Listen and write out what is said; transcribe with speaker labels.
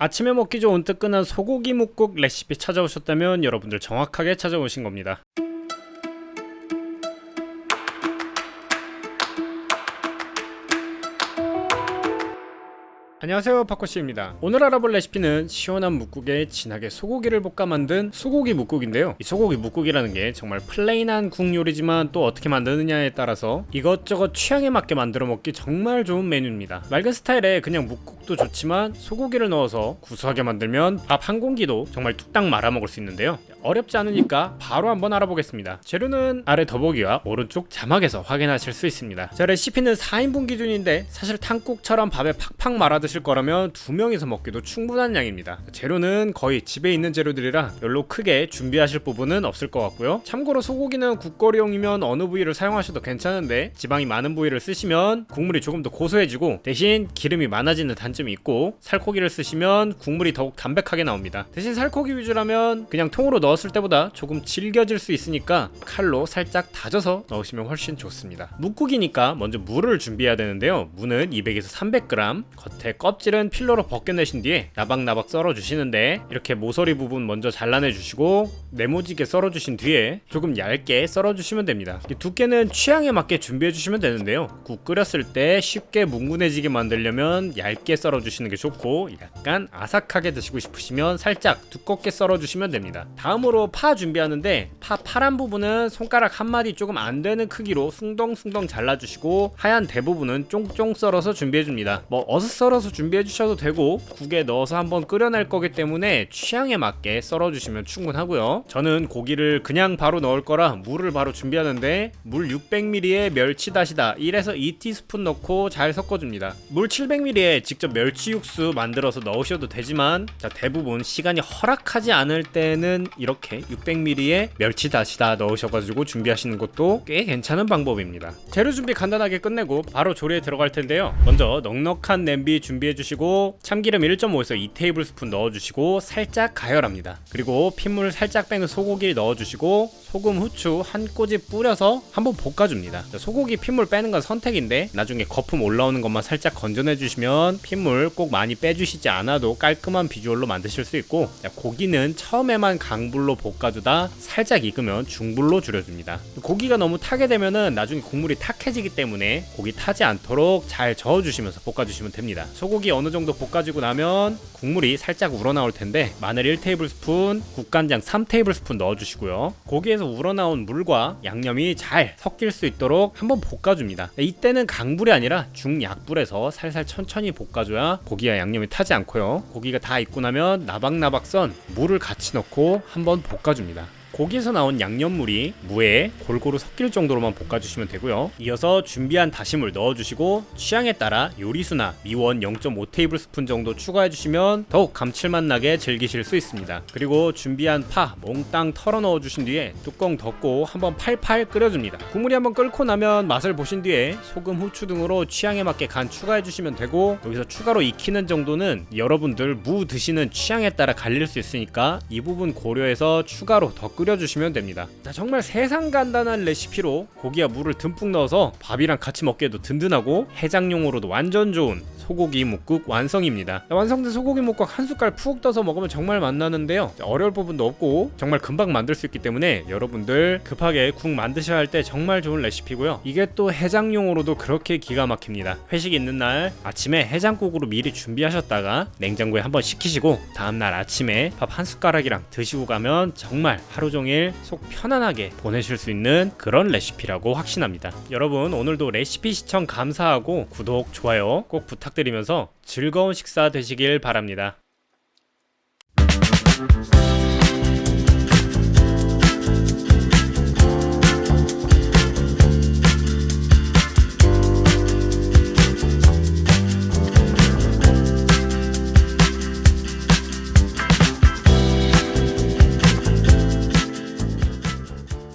Speaker 1: 아침에 먹기 좋은 뜨끈한 소고기 묵국 레시피 찾아오셨다면 여러분들 정확하게 찾아오신 겁니다. 안녕하세요 파코씨입니다. 오늘 알아볼 레시피는 시원한 묵국에 진하게 소고기를 볶아 만든 소고기 묵국인데요. 이 소고기 묵국이라는 게 정말 플레인한 국 요리지만 또 어떻게 만드느냐에 따라서 이것저것 취향에 맞게 만들어 먹기 정말 좋은 메뉴입니다. 맑은 스타일에 그냥 묵국도 좋지만 소고기를 넣어서 구수하게 만들면 밥 한 공기도 정말 뚝딱 말아 먹을 수 있는데요. 어렵지 않으니까 바로 한번 알아보겠습니다. 재료는 아래 더보기와 오른쪽 자막에서 확인하실 수 있습니다. 자 레시피는 4인분 기준인데 사실 탕국처럼 밥에 팍팍 말아 드실 거라면 두 명이서 먹기도 충분한 양입니다. 재료는 거의 집에 있는 재료들이라 별로 크게 준비하실 부분은 없을 것 같고요. 참고로 소고기는 국거리용이면 어느 부위를 사용하셔도 괜찮은데 지방이 많은 부위를 쓰시면 국물이 조금 더 고소해지고 대신 기름이 많아지는 단점이 있고 살코기를 쓰시면 국물이 더욱 담백하게 나옵니다. 대신 살코기 위주라면 그냥 통으로 넣었을 때보다 조금 질겨질 수 있으니까 칼로 살짝 다져서 넣으시면 훨씬 좋습니다. 묵국이니까 먼저 무를 준비해야 되는데요. 무는 200에서 300g, 겉에 껍질은 필러로 벗겨내신 뒤에 나박나박 썰어 주시는데 이렇게 모서리 부분 먼저 잘라내 주시고 네모지게 썰어 주신 뒤에 조금 얇게 썰어 주시면 됩니다. 이 두께는 취향에 맞게 준비해 주시면 되는데요. 국 끓였을 때 쉽게 뭉근해지게 만들려면 얇게 썰어 주시는 게 좋고 약간 아삭하게 드시고 싶으시면 살짝 두껍게 썰어 주시면 됩니다. 다음으로 파 준비하는데 파 파란 부분은 손가락 한 마디 조금 안 되는 크기로 숭덩숭덩 잘라 주시고 하얀 대부분은 쫑쫑 썰어서 준비해 줍니다. 뭐 어슷 썰어서 준비해 주셔도 되고 국에 넣어서 한번 끓여낼 거기 때문에 취향에 맞게 썰어 주시면 충분하고요. 저는 고기를 그냥 바로 넣을 거라 물을 바로 준비하는데 물 600ml에 멸치 다시다 1에서 2티스푼 넣고 잘 섞어줍니다. 물 700ml에 직접 멸치 육수 만들어서 넣으셔도 되지만 자, 대부분 시간이 허락하지 않을 때는 이렇게 600ml에 멸치 다시다 넣으셔가지고 준비하시는 것도 꽤 괜찮은 방법입니다. 재료 준비 간단하게 끝내고 바로 조리에 들어갈 텐데요. 먼저 넉넉한 냄비 준비해 주시고 참기름 1.5에서 2테이블스푼 넣어 주시고 살짝 가열합니다. 그리고 핏물 살짝 빼는 소고기 넣어 주시고 소금, 후추 한 꼬집 뿌려서 한번 볶아줍니다. 소고기 핏물 빼는 건 선택인데 나중에 거품 올라오는 것만 살짝 건져내 주시면 핏물 꼭 많이 빼주시지 않아도 깔끔한 비주얼로 만드실 수 있고 고기는 처음에만 강불로 볶아주다 살짝 익으면 중불로 줄여줍니다. 고기가 너무 타게 되면은 나중에 국물이 탁해지기 때문에 고기 타지 않도록 잘 저어주시면서 볶아주시면 됩니다. 소고기 어느 정도 볶아지고 나면 국물이 살짝 우러나올 텐데 마늘 1테이블스푼, 국간장 3테이블스푼 넣어주시고요. 고기에서 우러나온 물과 양념이 잘 섞일 수 있도록 한번 볶아줍니다. 이때는 강불이 아니라 중약불에서 살살 천천히 볶아줘야 고기와 양념이 타지 않고요. 고기가 다 익고 나면 나박나박 썬 물을 같이 넣고 한번 볶아줍니다. 고기에서 나온 양념물이 무에 골고루 섞일 정도로만 볶아주시면 되고요. 이어서 준비한 다시물 넣어주시고 취향에 따라 요리수나 미원 0.5테이블스푼 정도 추가해주시면 더욱 감칠맛 나게 즐기실 수 있습니다. 그리고 준비한 파 몽땅 털어 넣어주신 뒤에 뚜껑 덮고 한번 팔팔 끓여줍니다. 국물이 한번 끓고 나면 맛을 보신 뒤에 소금, 후추 등으로 취향에 맞게 간 추가해주시면 되고 여기서 추가로 익히는 정도는 여러분들 무 드시는 취향에 따라 갈릴 수 있으니까 이 부분 고려해서 추가로 더 끓여 주시면 됩니다. 자, 정말 세상 간단한 레시피로 고기와 물을 듬뿍 넣어서 밥이랑 같이 먹기에도 든든하고 해장용으로도 완전 좋은 소고기 묵국 완성입니다. 완성된 소고기 묵국 한 숟갈 푹 떠서 먹으면 정말 맛나는데요. 어려울 부분도 없고 정말 금방 만들 수 있기 때문에 여러분들 급하게 국 만드셔야 할 때 정말 좋은 레시피고요. 이게 또 해장용으로도 그렇게 기가 막힙니다. 회식 있는 날 아침에 해장국으로 미리 준비하셨다가 냉장고에 한번 식히시고 다음날 아침에 밥 한 숟가락이랑 드시고 가면 정말 하루 종일 속 편안하게 보내실 수 있는 그런 레시피라고 확신합니다. 여러분 오늘도 레시피 시청 감사하고 구독, 좋아요 꼭 부탁드리면서 즐거운 식사 되시길 바랍니다.